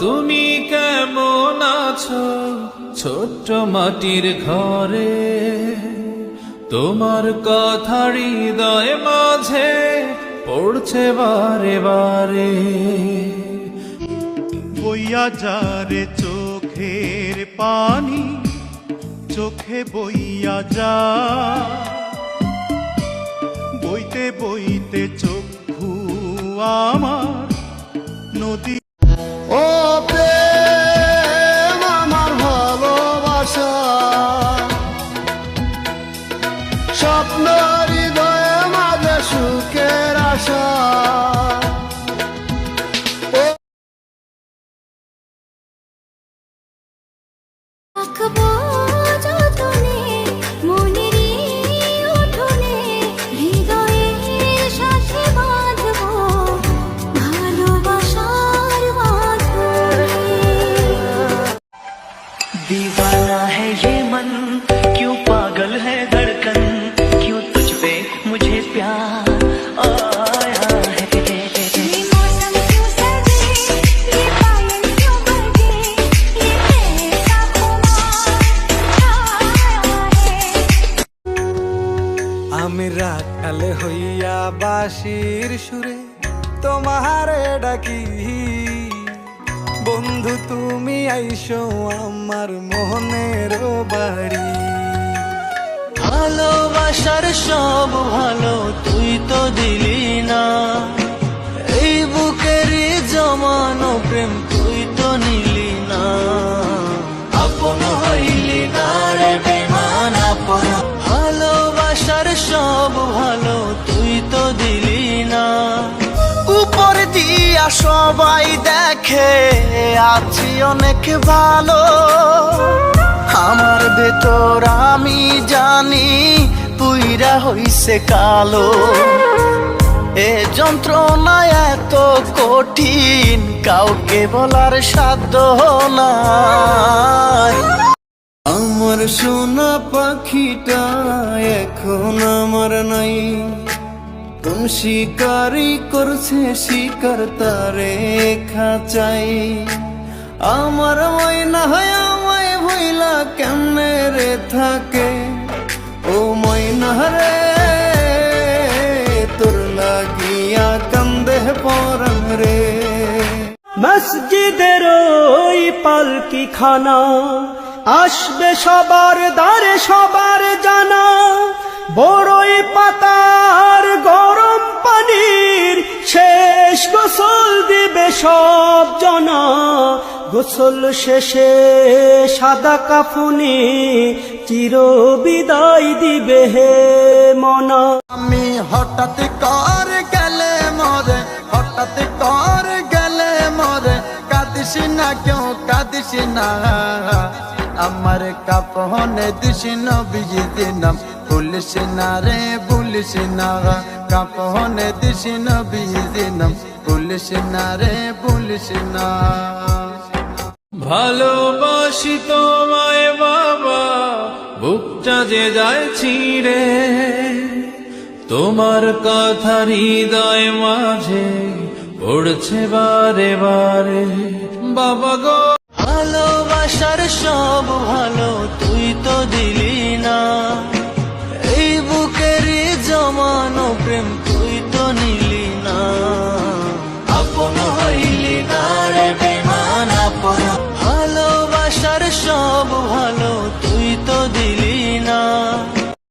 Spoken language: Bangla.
তুমি কেমন আছো? ছোট্ট মাটির ঘরে। তোমার কথা হৃদয় মাঝে পড়ছে বারে বারে। বইয়া যারে চোখের পানি, চোখে বইয়া যা। বইতে বইতে চক্ষু दीवाना है ये मन क्यों पागल है धड़कन? क्यों तुझ पे मुझे प्यार? হইয়া বাসির সুরে তোমারে ডাকি। বন্ধু, তুমি আইসো আমার মোহনের বাড়ি। ভালোবাসার সব ভালো তুই তো দিলি। দিয়া সবাই দেখে, আছি অনেক ভালো। আমার ভেতর আমি জানি, পুইরা হইছে কালো। এ যন্ত্রণা এত কঠিন, কাউকে বলার সাধ্য নাই। আমার সোনা পাখিটা এখন আমার নাই। কোন শিকারি করছে শিকার তারে খাঁচাই আমার ময়না হয় আমায় ভইলা কেমনে রে থাকে ও ময়না রে তোর লাগিয়া কান্দে পরান রে মসজিদের ওই পালকি খানা আসবে সবার দ্বারে সবার জানা বড়ই পাতার পানির শেষ গোসল দিবে সব জনা। গোসল শেষে সাদা কাফুনি চির বিদায় দিবে হে মনা। আমি হঠাৎ কর গেলে মরে, হঠাৎ কর গেলে মরে। কাঁদিস না কেউ, কাঁদিস না। আমার কাপনে দিস না বিজি দিনাম ভুলিস না রে, ভুলিস না। কাপনে দিস না বিজি দিনাম ভুলিস না রে ভুলিস না। ভালোবাসি তোমায় বাবা বুকটা যে যায় ছিঁড়ে। তোমার কথা হৃদয় মাঝে পড়ছে বারে বারে। বাবা গো। ভালোবাসার সব ভালো তুই তো দিলি না।